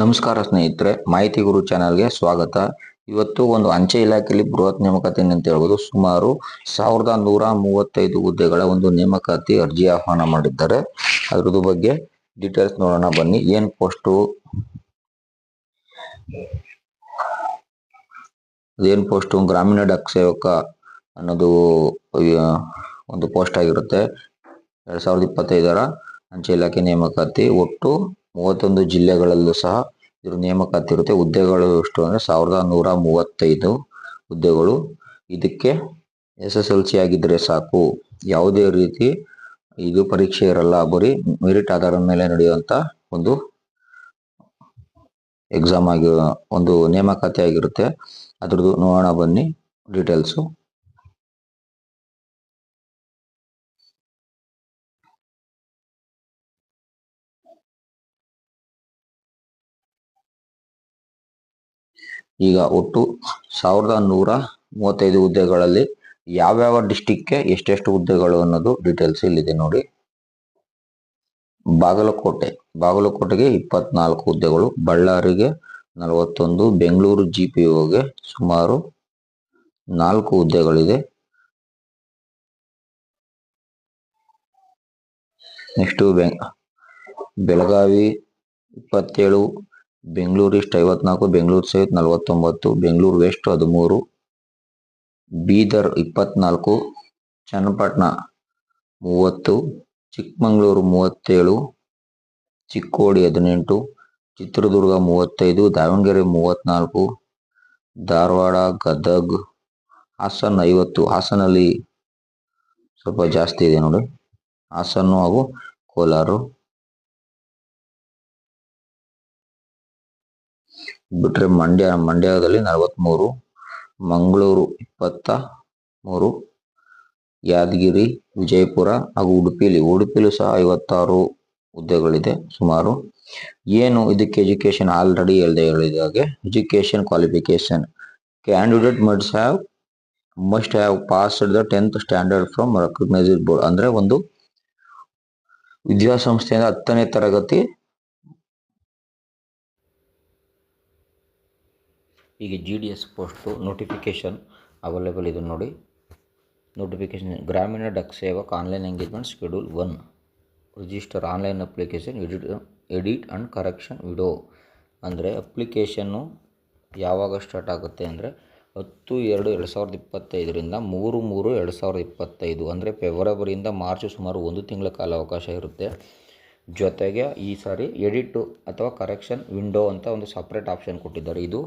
ನಮಸ್ಕಾರ ಸ್ನೇಹಿತರೆ, ಮಾಹಿತಿ ಗುರು ಚಾನಲ್ಗೆ ಸ್ವಾಗತ. ಇವತ್ತು ಒಂದು ಅಂಚೆ ಇಲಾಖೆಯಲ್ಲಿ ಬೃಹತ್ ನೇಮಕಾತಿ ಅಂತ ಹೇಳ್ಬೋದು. ಸುಮಾರು ಸಾವಿರದ ನೂರ ಮೂವತ್ತೈದು ಹುದ್ದೆಗಳ ಒಂದು ನೇಮಕಾತಿ ಅರ್ಜಿ ಆಹ್ವಾನ ಮಾಡಿದ್ದಾರೆ. ಅದ್ರದ್ದು ಬಗ್ಗೆ ಡೀಟೇಲ್ಸ್ ನೋಡೋಣ, ಬನ್ನಿ. ಏನ್ ಪೋಸ್ಟು ಏನ್ ಪೋಸ್ಟು ಗ್ರಾಮೀಣ ಡಾಕ್ ಸೇವಕ ಅನ್ನೋದು ಒಂದು ಪೋಸ್ಟ್ ಆಗಿರುತ್ತೆ. ಎರಡ್ ಸಾವಿರದ ಇಪ್ಪತ್ತೈದರ ಅಂಚೆ ಇಲಾಖೆ ನೇಮಕಾತಿ. ಒಟ್ಟು ಮೂವತ್ತೊಂದು ಜಿಲ್ಲೆಗಳಲ್ಲೂ ಸಹ ಇದ್ರ ನೇಮಕಾತಿ ಇರುತ್ತೆ. ಹುದ್ದೆಗಳು ಎಷ್ಟು ಅಂದ್ರೆ ಸಾವಿರದ ನೂರ ಮೂವತ್ತೈದು ಹುದ್ದೆಗಳು. ಇದಕ್ಕೆ ಎಸ್ ಎಸ್ ಎಲ್ ಸಿ ಆಗಿದ್ರೆ ಸಾಕು. ಯಾವುದೇ ರೀತಿ ಇದು ಪರೀಕ್ಷೆ ಇರಲ್ಲ. ಬರೀ ಮೆರಿಟ್ ಆಧಾರದ ಮೇಲೆ ನಡೆಯುವಂತ ಒಂದು ಎಕ್ಸಾಮ್ ಆಗಿ, ಒಂದು ನೇಮಕಾತಿ ಆಗಿರುತ್ತೆ. ಅದ್ರದ್ದು ನೋಡೋಣ ಬನ್ನಿ ಡೀಟೇಲ್ಸು ಈಗ ಒಟ್ಟು ಸಾವಿರದ ನೂರ ಮೂವತ್ತೈದು ಹುದ್ದೆಗಳಲ್ಲಿ ಯಾವ್ಯಾವ ಡಿಸ್ಟಿಕ್ಗೆ ಎಷ್ಟೆಷ್ಟು ಹುದ್ದೆಗಳು ಅನ್ನೋದು ಡೀಟೇಲ್ಸ್ ಇಲ್ಲಿದೆ ನೋಡಿ. ಬಾಗಲಕೋಟೆ, ಬಾಗಲಕೋಟೆಗೆ ಇಪ್ಪತ್ನಾಲ್ಕು ಹುದ್ದೆಗಳು, ಬಳ್ಳಾರಿಗೆ ನಲವತ್ತೊಂದು, ಬೆಂಗಳೂರು ಜಿ ಪಿ ಒಗೆ ಸುಮಾರು ನಾಲ್ಕು ಹುದ್ದೆಗಳಿದೆ. ನೆಕ್ಸ್ಟ್ ಬೆಳಗಾವಿ ಇಪ್ಪತ್ತೇಳು ಬೆಂಗಳೂರು ಈಸ್ಟ್ ಐವತ್ನಾಲ್ಕು, ಬೆಂಗಳೂರು ಸೈತ್ ನಲವತ್ತೊಂಬತ್ತು, ಬೆಂಗಳೂರು ವೆಸ್ಟ್ ಹದಿಮೂರು, ಬೀದರ್ ಇಪ್ಪತ್ನಾಲ್ಕು, ಚನ್ನಪಟ್ಟಣ ಮೂವತ್ತು, ಚಿಕ್ಕಮಗಳೂರು ಮೂವತ್ತೇಳು, ಚಿಕ್ಕೋಡಿ ಹದಿನೆಂಟು, ಚಿತ್ರದುರ್ಗ ಮೂವತ್ತೈದು, ದಾವಣಗೆರೆ ಮೂವತ್ನಾಲ್ಕು, ಧಾರವಾಡ, ಗದಗ, ಹಾಸನ ಐವತ್ತು. ಹಾಸನಲ್ಲಿ ಸ್ವಲ್ಪ ಜಾಸ್ತಿ ಇದೆ ನೋಡಿ. ಹಾಸನ್ನು ಹಾಗೂ ಕೋಲಾರು. ಬಿಟ್ರೆ ಮಂಡ್ಯ, ಮಂಡ್ಯದಲ್ಲಿ ನಲವತ್ಮೂರು, ಮಂಗಳೂರು ಇಪ್ಪತ್ತ ಮೂರು, ಯಾದಗಿರಿ, ವಿಜಯಪುರ ಹಾಗೂ ಉಡುಪಿಲಿ, ಉಡುಪಿಲೂ ಸಹ ಐವತ್ತಾರು ಹುದ್ದೆಗಳಿದೆ, ಸುಮಾರು. ಏನು ಇದಕ್ಕೆ ಎಜುಕೇಶನ್ ಆಲ್ರೆಡಿ ಹೇಳ್ದೆ ಹೇಳಿದಾಗೆ education qualification candidate ಮಡ್ಸ್ have must have passed the tenth standard from recognised board ಅಂದ್ರೆ ಒಂದು ವಿದ್ಯಾಸಂಸ್ಥೆಯಿಂದ ಹತ್ತನೇ ತರಗತಿ ಈಗ G D S post notification available ಇದೆ ನೋಡಿ. Notification Gramin Dak Sevak online engagement schedule one register online application edit edit and correction window ಅಂದರೆ ಅಪ್ಲಿಕೇಶನ್ನು ಯಾವಾಗ ಸ್ಟಾರ್ಟ್ ಆಗುತ್ತೆ ಅಂದರೆ ಹತ್ತು ಎರಡು ಎರಡು ಸಾವಿರದ ಇಪ್ಪತ್ತೈದರಿಂದ ಮೂರು ಮೂರು ಎರಡು ಸಾವಿರದ ಇಪ್ಪತ್ತೈದು, ಅಂದರೆ ಫೆಬ್ರವರಿಯಿಂದ ಮಾರ್ಚ್ ಸುಮಾರು ಒಂದು ತಿಂಗಳ ಕಾಲ ಅವಕಾಶ ಇರುತ್ತೆ. ಜೊತೆಗೆ ಈ ಸಾರಿ ಎಡಿಟು ಅಥವಾ ಕರೆಕ್ಷನ್ ವಿಂಡೋ ಅಂತ ಒಂದು ಸಪ್ರೇಟ್ ಆಪ್ಷನ್ ಕೊಟ್ಟಿದ್ದಾರೆ. ಇದು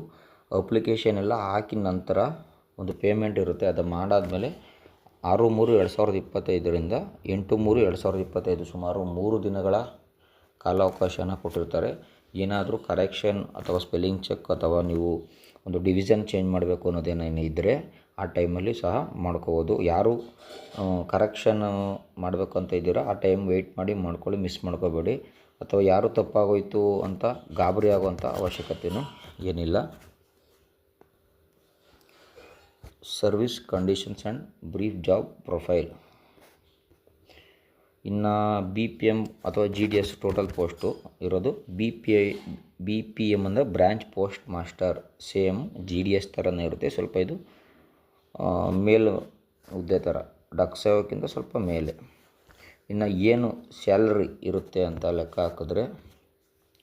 ಅಪ್ಲಿಕೇಶನ್ ಎಲ್ಲ ಹಾಕಿದ ನಂತರ ಒಂದು ಪೇಮೆಂಟ್ ಇರುತ್ತೆ. ಅದು ಮಾಡಾದಮೇಲೆ ಆರು ಮೂರು ಎರಡು ಸಾವಿರದ ಇಪ್ಪತ್ತೈದರಿಂದ ಎಂಟು ಮೂರು ಎರಡು ಸಾವಿರದ ಇಪ್ಪತ್ತೈದು ಸುಮಾರು ಮೂರು ದಿನಗಳ ಕಾಲಾವಕಾಶನ ಕೊಟ್ಟಿರ್ತಾರೆ. ಏನಾದರೂ ಕರೆಕ್ಷನ್ ಅಥವಾ ಸ್ಪೆಲ್ಲಿಂಗ್ ಚೆಕ್ ಅಥವಾ ನೀವು ಒಂದು ಡಿವಿಷನ್ ಚೇಂಜ್ ಮಾಡಬೇಕು ಅನ್ನೋದೇನೇನು ಇದ್ದರೆ ಆ ಟೈಮಲ್ಲಿ ಸಹ ಮಾಡ್ಕೋಬೋದು. ಯಾರು ಕರೆಕ್ಷನ್ ಮಾಡಬೇಕು ಅಂತ ಇದ್ದೀರೋ, ಆ ಟೈಮ್ ವೆಯ್ಟ್ ಮಾಡಿ ಮಾಡ್ಕೊಳ್ಳಿ ಮಿಸ್ ಮಾಡ್ಕೋಬೇಡಿ. ಅಥವಾ ಯಾರು ತಪ್ಪಾಗೋಯಿತು ಅಂತ ಗಾಬರಿ ಆಗುವಂಥ ಅವಶ್ಯಕತೆಯೂ ಏನಿಲ್ಲ. Service conditions and brief job profile. ಇನ್ನು ಬಿ ಪಿ ಎಂ ಅಥವಾ G D S total post ಇರೋದು B P I B P M ಅಂದರೆ branch post master, same G D S ಥರನೇ ಇರುತ್ತೆ. ಸ್ವಲ್ಪ ಇದು ಮೇಲು ಹುದ್ದೆ ಥರ, ಡಕ್ ಸೇವಕ್ಕಿಂತ ಸ್ವಲ್ಪ ಮೇಲೆ. ಇನ್ನು ಏನು ಸ್ಯಾಲ್ರಿ ಇರುತ್ತೆ ಅಂತ ಲೆಕ್ಕ ಹಾಕಿದ್ರೆ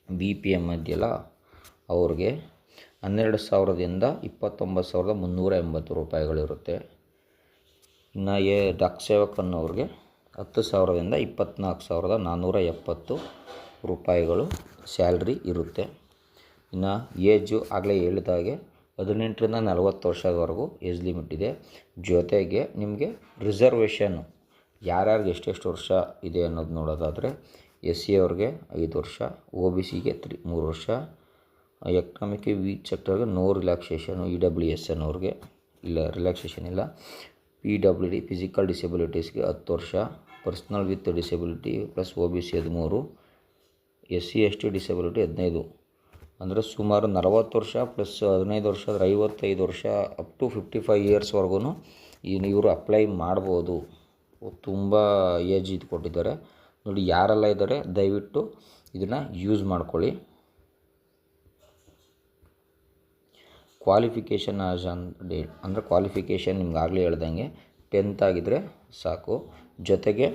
ಬಿ ಪಿ ಎಂ ಇದೆಯಲ್ಲ, ಅವ್ರಿಗೆ ಹನ್ನೆರಡು ಸಾವಿರದಿಂದ ಇಪ್ಪತ್ತೊಂಬತ್ತು ಸಾವಿರದ ಮುನ್ನೂರ ಎಂಬತ್ತು ರೂಪಾಯಿಗಳಿರುತ್ತೆ. ಇನ್ನು ಎ ಡಾಕ್ ಸೇವಕ್ ಅನ್ನೋರಿಗೆ ಹತ್ತು ಸಾವಿರದಿಂದ ಇಪ್ಪತ್ತ್ನಾಲ್ಕು ಸಾವಿರದ ನಾನ್ನೂರ ಎಪ್ಪತ್ತು ರೂಪಾಯಿಗಳು ಸ್ಯಾಲ್ರಿ ಇರುತ್ತೆ. ಇನ್ನು ಏಜು ಆಗಲೇ ಹೇಳಿದಾಗೆ ಹದಿನೆಂಟರಿಂದ ನಲವತ್ತು ವರ್ಷದವರೆಗೂ ಏಜ್ ಲಿಮಿಟ್ ಇದೆ. ಜೊತೆಗೆ ನಿಮಗೆ ರಿಸರ್ವೇಷನ್ನು ಯಾರ್ಯಾರಿಗೆ ಎಷ್ಟೆಷ್ಟು ವರ್ಷ ಇದೆ ಅನ್ನೋದು ನೋಡೋದಾದರೆ ಎಸ್ ಸಿ ಅವ್ರಿಗೆ ಐದು ವರ್ಷ ಒ ಬಿ ಸಿಗೆ ತ್ರೀ ಮೂರು ವರ್ಷ economic weak ಸೆಕ್ಟರ್ಗೆ no relaxation E W S N ಅವ್ರಿಗೆ ಇಲ್ಲ, ರಿಲ್ಯಾಕ್ಸೇಷನ್ ಇಲ್ಲ. ಪಿ ಡಬ್ಲ್ಯೂ ಡಿ ಫಿಸಿಕಲ್ ಡಿಸೆಬಿಲಿಟೀಸ್ಗೆ ಹತ್ತು ವರ್ಷ, personal with disability plus O B C ಹದಿಮೂರು, S C S T disability ಹದಿನೈದು. ಅಂದರೆ ಸುಮಾರು ನಲವತ್ತು ವರ್ಷ ಪ್ಲಸ್ ಹದಿನೈದು ವರ್ಷ ಅಂದರೆ ಐವತ್ತೈದು ವರ್ಷ ಅಪ್ ಟು ಫಿಫ್ಟಿ ಫೈವ್ ಇಯರ್ಸ್ವರೆಗೂ ಇವರು ಅಪ್ಲೈ ಮಾಡ್ಬೋದು. ತುಂಬ ಏಜ್ ಇದು ಕೊಟ್ಟಿದ್ದಾರೆ. ನೋಡಿ, ಯಾರೆಲ್ಲ ಇದ್ದಾರೆ, ದಯವಿಟ್ಟು ಇದನ್ನು ಯೂಸ್ ಮಾಡ್ಕೊಳ್ಳಿ. ಕ್ವಾಲಿಫಿಕೇಷನ್ ಆಸ್ ಆನ್ ಡೇಟ್ ಅಂದರೆ ಕ್ವಾಲಿಫಿಕೇಷನ್ ನಿಮ್ಗೆ ಆಗಲೇ ಹೇಳ್ದಂಗೆ ಟೆಂತ್ ಆಗಿದ್ದರೆ ಸಾಕು. ಜೊತೆಗೆ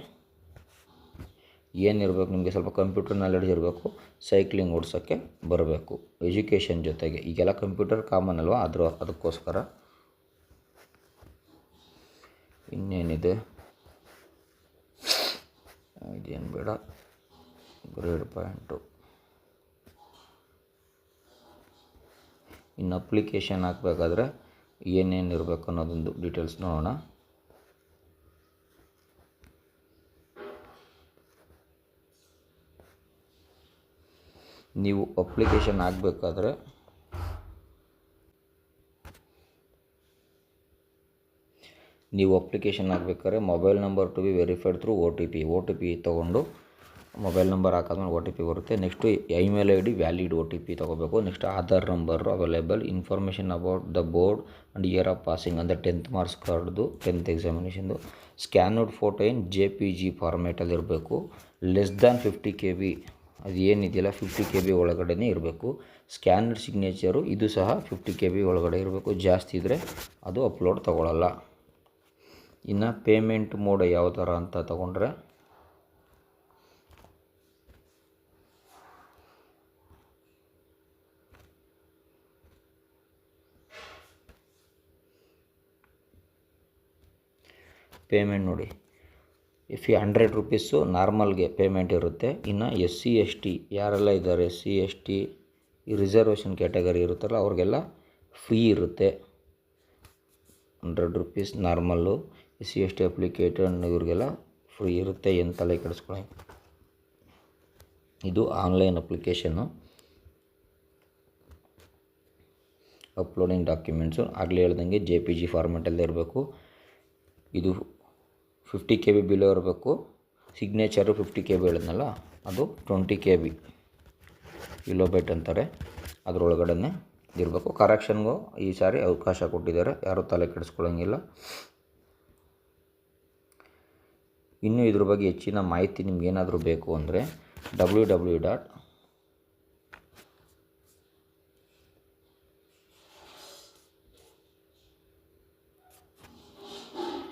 ಏನಿರಬೇಕು ನಿಮಗೆ ಸ್ವಲ್ಪ ಕಂಪ್ಯೂಟರ್ ನಾಲೆಡ್ಜ್ ಇರಬೇಕು ಸೈಕ್ಲಿಂಗ್ ಓಡಿಸೋಕ್ಕೆ ಬರಬೇಕು. ಎಜುಕೇಷನ್ ಜೊತೆಗೆ ಈಗೆಲ್ಲ ಕಂಪ್ಯೂಟರ್ ಕಾಮನ್ ಅಲ್ವಾ ಅದ್ರ ಅದಕ್ಕೋಸ್ಕರ. ಇನ್ನೇನಿದೆ? ಇದೇನು ಬೇಡ. ಗ್ರೇಡ್ ಪಾಯಿಂಟು ಇನ್ನು ಅಪ್ಲಿಕೇಶನ್ ಹಾಕಬೇಕಾದ್ರೆ ಏನೇನು ಇರಬೇಕು ಅನ್ನೋದೊಂದು ಡೀಟೇಲ್ಸ್ ನೋಡೋಣ. ನೀವು ಅಪ್ಲಿಕೇಶನ್ ಹಾಕಬೇಕಾದ್ರೆ ನೀವು application ಹಾಕ್ಬೇಕಾದ್ರೆ mobile number to be verified through O T P O T P ತೊಗೊಂಡು ಮೊಬೈಲ್ ನಂಬರ್ ಹಾಕಿದ್ಮೇಲೆ ಒ ಟಿ ಪಿ ಬರುತ್ತೆ. Next email I D valid O T P ತೊಗೋಬೇಕು. Next Aadhaar number available information about the board and year of passing ಅಂದರೆ tenth marks ಕಾರ್ಡ್ದು tenth ಎಕ್ಸಾಮಿನೇಷನ್ದು scanned photo ಏನು J P G ಫಾರ್ಮೇಟಲ್ಲಿ ಇರಬೇಕು. Less than fifty K B ಅದು ಏನಿದೆಯಲ್ಲ fifty K B ಒಳಗಡೆನೇ ಇರಬೇಕು. ಸ್ಕ್ಯಾನರ್ ಸಿಗ್ನೇಚರು ಇದು ಸಹ ಫಿಫ್ಟಿ ಕೆ ಬಿ ಒಳಗಡೆ ಇರಬೇಕು. ಜಾಸ್ತಿ ಇದ್ದರೆ ಅದು ಅಪ್ಲೋಡ್ ತೊಗೊಳ್ಳಲ್ಲ ಇನ್ನು ಪೇಮೆಂಟ್ ಮೋಡ್ ಯಾವ ಥರ ಅಂತ ತಗೊಂಡ್ರೆ ಪೇಮೆಂಟ್ ನೋಡಿ. ಇಫ್ ಈ ಹಂಡ್ರೆಡ್ ರುಪೀಸು ನಾರ್ಮಲ್ಗೆ ಪೇಮೆಂಟ್ ಇರುತ್ತೆ. ಇನ್ನು ಎಸ್ ಸಿ ಎಸ್ ಟಿ ಯಾರೆಲ್ಲ ಇದ್ದಾರೆ? ಎಸ್ ಸಿ ಎಸ್ ಟಿ ಈ ರಿಸರ್ವೇಷನ್ ಕ್ಯಾಟಗರಿ ಇರುತ್ತಲ್ಲ, ಅವ್ರಿಗೆಲ್ಲ ಫ್ರೀ ಇರುತ್ತೆ. Hundred rupees normal S C S T ಅಪ್ಲಿಕೇಟೆಡ್ ಇವ್ರಿಗೆಲ್ಲ ಫ್ರೀ ಇರುತ್ತೆ ಏನು ತಲೆ ಕೆಡಿಸ್ಕೊಳ್ಳಿ ಇದು ಆನ್ಲೈನ್ ಅಪ್ಲಿಕೇಶನ್ನು ಅಪ್ಲೋಡಿಂಗ್ ಡಾಕ್ಯುಮೆಂಟ್ಸು ಆಗಲೇ ಹೇಳ್ದಂಗೆ ಜೆ ಪಿ ಜಿ ಫಾರ್ಮೆಟಲ್ಲೇ ಇರಬೇಕು. ಇದು ಫಿಫ್ಟಿ ಕೆ ಬಿ ಬಿಲೋ ಇರಬೇಕು. ಸಿಗ್ನೇಚರು ಫಿಫ್ಟಿ ಕೆ ಬಿ ಹೇಳಿದ್ನಲ್ಲ, ಅದು ಟ್ವೆಂಟಿ ಕೆ ಬಿ ಕಿಲೋಬೈಟ್ ಅಂತಾರೆ. ಅದರೊಳಗಡೆ ಇರಬೇಕು. ಕರೆಕ್ಷನ್ಗೂ ಈ ಸಾರಿ ಅವಕಾಶ ಕೊಟ್ಟಿದ್ದಾರೆ. ಯಾರೂ ತಲೆ ಕೆಡಿಸ್ಕೊಳ್ಳೋಂಗಿಲ್ಲ. ಇನ್ನೂ ಇದ್ರ ಬಗ್ಗೆ ಹೆಚ್ಚಿನ ಮಾಹಿತಿ ನಿಮ್ಗೆ ಏನಾದರೂ ಬೇಕು ಅಂದರೆ W W dot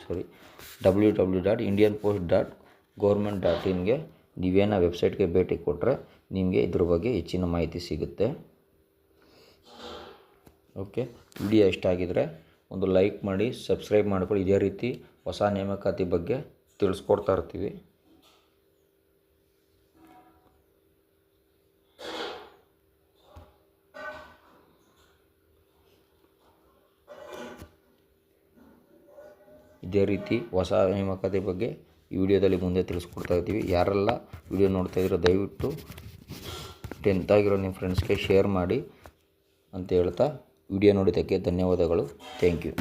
sorry W W dot Indian post dot government dot ಇನ್ಗೆ ನೀವೇನೋ ವೆಬ್ಸೈಟ್ಗೆ ಭೇಟಿ ಕೊಟ್ಟರೆ ನಿಮಗೆ ಇದ್ರ ಬಗ್ಗೆ ಹೆಚ್ಚಿನ ಮಾಹಿತಿ ಸಿಗುತ್ತೆ. ಓಕೆ ವಿಡಿಯೋ ಇಷ್ಟ ಆಗಿದರೆ ಒಂದು ಲೈಕ್ ಮಾಡಿ ಸಬ್ಸ್ಕ್ರೈಬ್ ಮಾಡ್ಕೊಳ್ಳಿ. ಇದೇ ರೀತಿ ಹೊಸ ನೇಮಕಾತಿ ಬಗ್ಗೆ ತಿಳಿಸ್ಕೊಡ್ತಾ ಇರ್ತೀವಿ. ಇದೇ ರೀತಿ ಹೊಸ ನೇಮಕಾತಿ ಬಗ್ಗೆ ಈ ವಿಡಿಯೋದಲ್ಲಿ ಮುಂದೆ ತಿಳಿಸ್ಕೊಡ್ತಾ ಇದ್ದೀವಿ. ಯಾರೆಲ್ಲ ವಿಡಿಯೋ ನೋಡ್ತಾ ಇದ್ದೀರೋ ದಯವಿಟ್ಟು ಟೆಂತ್ ಆಗಿರೋ ನಿಮ್ಮ ಫ್ರೆಂಡ್ಸ್ಗೆ ಶೇರ್ ಮಾಡಿ ಅಂತ ಹೇಳ್ತಾ ವಿಡಿಯೋ ನೋಡಿದ್ದಕ್ಕೆ ಧನ್ಯವಾದಗಳು. Thank you